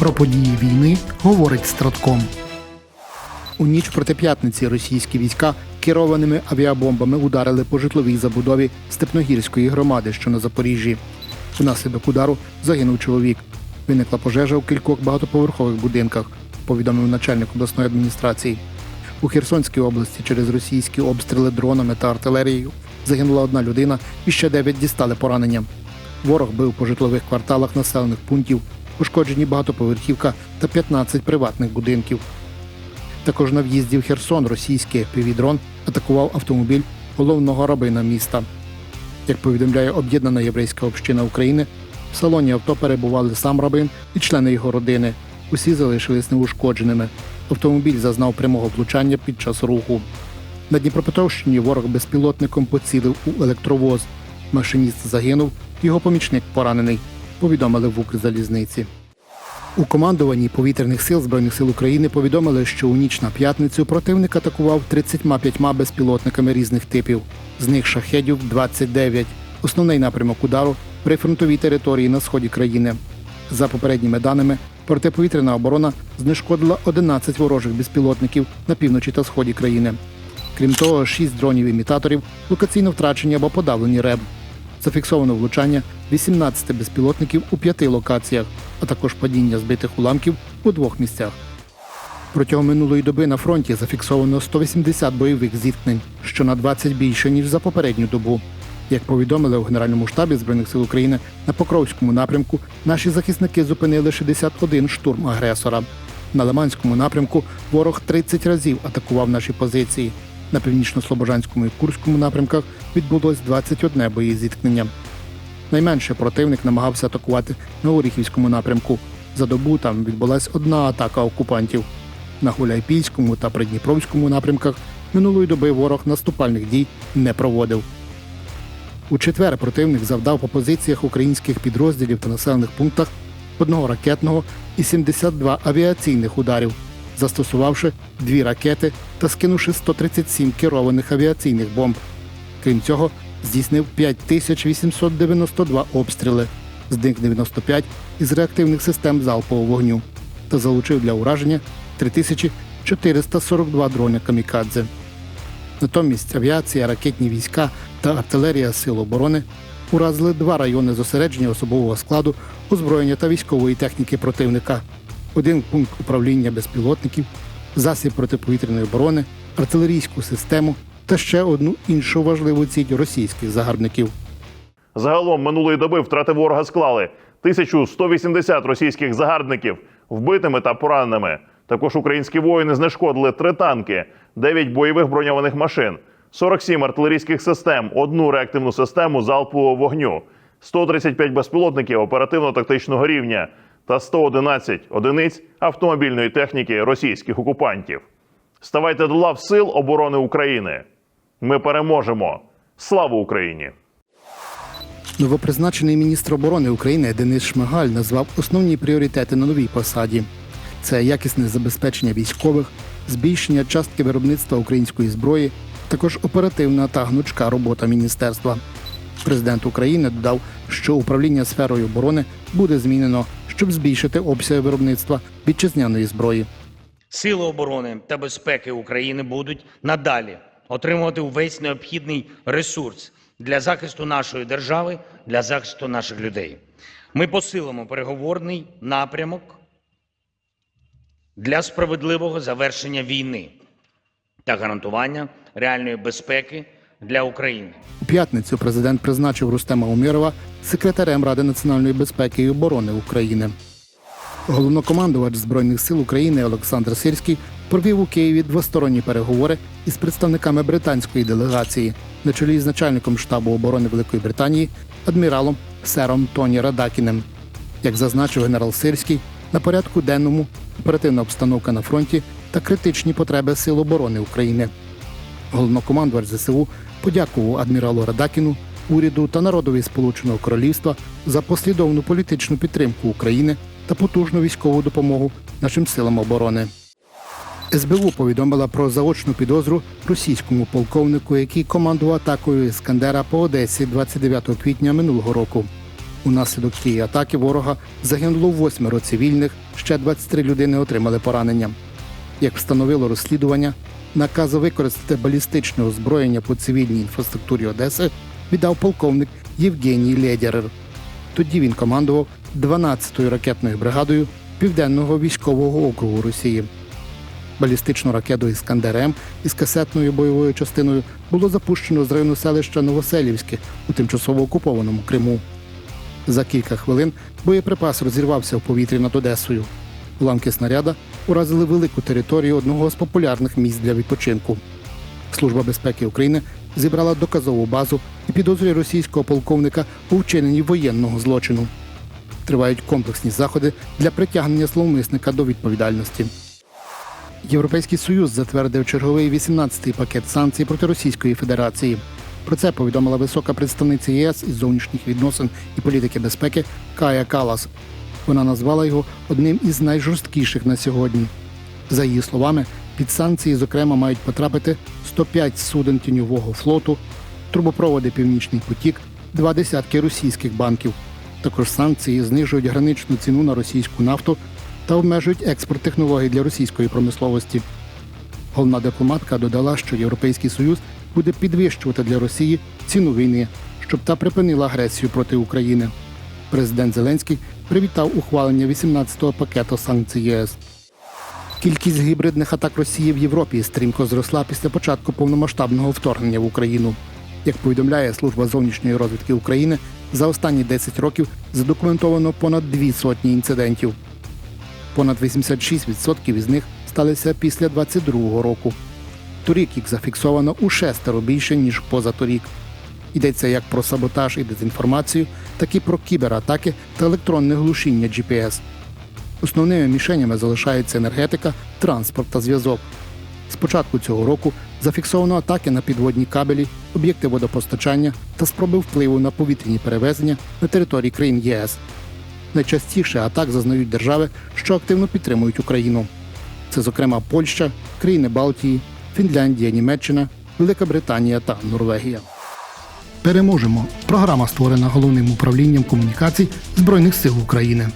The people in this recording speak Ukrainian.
Про події війни говорить Стратком. У ніч проти п'ятниці російські війська керованими авіабомбами ударили по житловій забудові Степногірської громади, що на Запоріжжі. Внаслідок удару загинув чоловік. Виникла пожежа у кількох багатоповерхових будинках, повідомив начальник обласної адміністрації. У Херсонській області через російські обстріли дронами та артилерією загинула одна людина і ще дев'ять дістали поранення. Ворог бив по житлових кварталах населених пунктів, пошкоджені багатоповерхівка та 15 приватних будинків. Також на в'їзді в Херсон російський півідрон атакував автомобіль головного рабина міста. Як повідомляє об'єднана єврейська община України, в салоні авто перебували сам рабин і члени його родини. Усі залишились неушкодженими. Автомобіль зазнав прямого влучання під час руху. На Дніпропетровщині ворог безпілотником поцілив у електровоз. Машиніст загинув, його помічник поранений, повідомили в Укрзалізниці. У командуванні повітряних сил Збройних сил України повідомили, що у ніч на п'ятницю противник атакував 35 безпілотниками різних типів. З них шахедів 29. Основний напрямок удару прифронтовій території на сході країни. За попередніми даними, протиповітряна оборона знешкодила 11 ворожих безпілотників на півночі та сході країни. Крім того, 6 дронів-імітаторів локаційно втрачені або подавлені РЕБ. Зафіксовано влучання 18 безпілотників у п'яти локаціях, а також падіння збитих уламків у двох місцях. Протягом минулої доби на фронті зафіксовано 180 бойових зіткнень, що на 20 більше ніж за попередню добу. Як повідомили у Генеральному штабі Збройних сил України на Покровському напрямку, наші захисники зупинили 61 штурм агресора. На Лиманському напрямку ворог 30 разів атакував наші позиції. На північно-слобожанському і Курському напрямках відбулось 21 боєзіткнення. Найменше противник намагався атакувати на Оріхівському напрямку. За добу там відбулась одна атака окупантів. На Гуляйпільському та Придніпровському напрямках минулої доби ворог наступальних дій не проводив. У четвер противник завдав по позиціях українських підрозділів та населених пунктах одного ракетного і 72 авіаційних ударів, застосувавши дві ракети та скинувши 137 керованих авіаційних бомб. Крім цього, здійснив 5892 обстріли, з них 95 із реактивних систем залпового вогню та залучив для ураження 3442 дроня камікадзе. Натомість авіація, ракетні війська та артилерія Сил оборони уразили два райони зосередження особового складу, озброєння та військової техніки противника, один пункт управління безпілотників, засіб протиповітряної оборони, артилерійську систему та ще одну іншу важливу ціль російських загарбників. Загалом минулої доби втрати ворога склали 1180 російських загарбників вбитими та пораненими. Також українські воїни знешкодили три танки, 9 бойових броньованих машин, 47 артилерійських систем, одну реактивну систему залпового вогню, 135 безпілотників оперативно-тактичного рівня та 111 одиниць автомобільної техніки російських окупантів. Ставайте до лав Сил оборони України. Ми переможемо! Слава Україні! Новопризначений міністр оборони України Денис Шмигаль назвав основні пріоритети на новій посаді: це якісне забезпечення військових, збільшення частки виробництва української зброї, також оперативна та гнучка робота міністерства. Президент України додав, що управління сферою оборони буде змінено, щоб збільшити обсяги виробництва вітчизняної зброї. Сили оборони та безпеки України будуть надалі отримувати увесь необхідний ресурс для захисту нашої держави, для захисту наших людей. Ми посилимо переговорний напрямок для справедливого завершення війни та гарантування реальної безпеки для України. У п'ятницю президент призначив Рустема Умєрова секретарем Ради національної безпеки і оборони України. Головнокомандувач Збройних сил України Олександр Сирський провів у Києві двосторонні переговори із представниками британської делегації на чолі з начальником штабу оборони Великої Британії адміралом Сером Тоні Радакіним. Як зазначив генерал Сирський, на порядку денному оперативна обстановка на фронті та критичні потреби Сил оборони України. Головнокомандувач ЗСУ подякував адміралу Радакіну, уряду та народові Сполученого Королівства за послідовну політичну підтримку України та потужну військову допомогу нашим силам оборони. СБУ повідомила про заочну підозру російському полковнику, який командував атакою Іскандера по Одесі 29 квітня минулого року. Унаслідок цієї атаки ворога загинуло восьмеро цивільних, ще 23 людини отримали поранення. Як встановило розслідування, наказ використати балістичне озброєння по цивільній інфраструктурі Одеси віддав полковник Євгеній Лєдєрер. Тоді він командував 12-ю ракетною бригадою Південного військового округу Росії. Балістичну ракету Іскандер-М із касетною бойовою частиною було запущено з району селища Новоселівське у тимчасово окупованому Криму. За кілька хвилин боєприпас розірвався в повітрі над Одесою. Уламки снаряда уразили велику територію одного з популярних місць для відпочинку. Служба безпеки України зібрала доказову базу і підозрює російського полковника у вчиненні воєнного злочину. Тривають комплексні заходи для притягнення зловмисника до відповідальності. Європейський Союз затвердив черговий 18-й пакет санкцій проти Російської Федерації. Про це повідомила висока представниця ЄС із зовнішніх відносин і політики безпеки Кая Калас. Вона назвала його одним із найжорсткіших на сьогодні. За її словами, під санкції, зокрема, мають потрапити 105 суден тіньового флоту, трубопроводи Північний потік, два десятки російських банків. Також санкції знижують граничну ціну на російську нафту та обмежують експорт технологій для російської промисловості. Головна дипломатка додала, що Європейський Союз буде підвищувати для Росії ціну війни, щоб та припинила агресію проти України. Президент Зеленський привітав ухвалення 18-го пакету санкцій ЄС. Кількість гібридних атак Росії в Європі стрімко зросла після початку повномасштабного вторгнення в Україну. Як повідомляє служба зовнішньої розвідки України, за останні 10 років задокументовано понад дві сотні інцидентів. Понад 86% із них сталися після 22-го року. Торік їх зафіксовано у шестеро більше, ніж позаторік. Йдеться як про саботаж і дезінформацію, так і про кібератаки та електронне глушіння GPS. Основними мішенями залишаються енергетика, транспорт та зв'язок. З початку цього року зафіксовано атаки на підводні кабелі, об'єкти водопостачання та спроби впливу на повітряні перевезення на території країн ЄС. Найчастіше атак зазнають держави, що активно підтримують Україну. Це, зокрема, Польща, країни Балтії, Фінляндія, Німеччина, Велика Британія та Норвегія. Переможемо. Програма створена головним управлінням комунікацій Збройних сил України.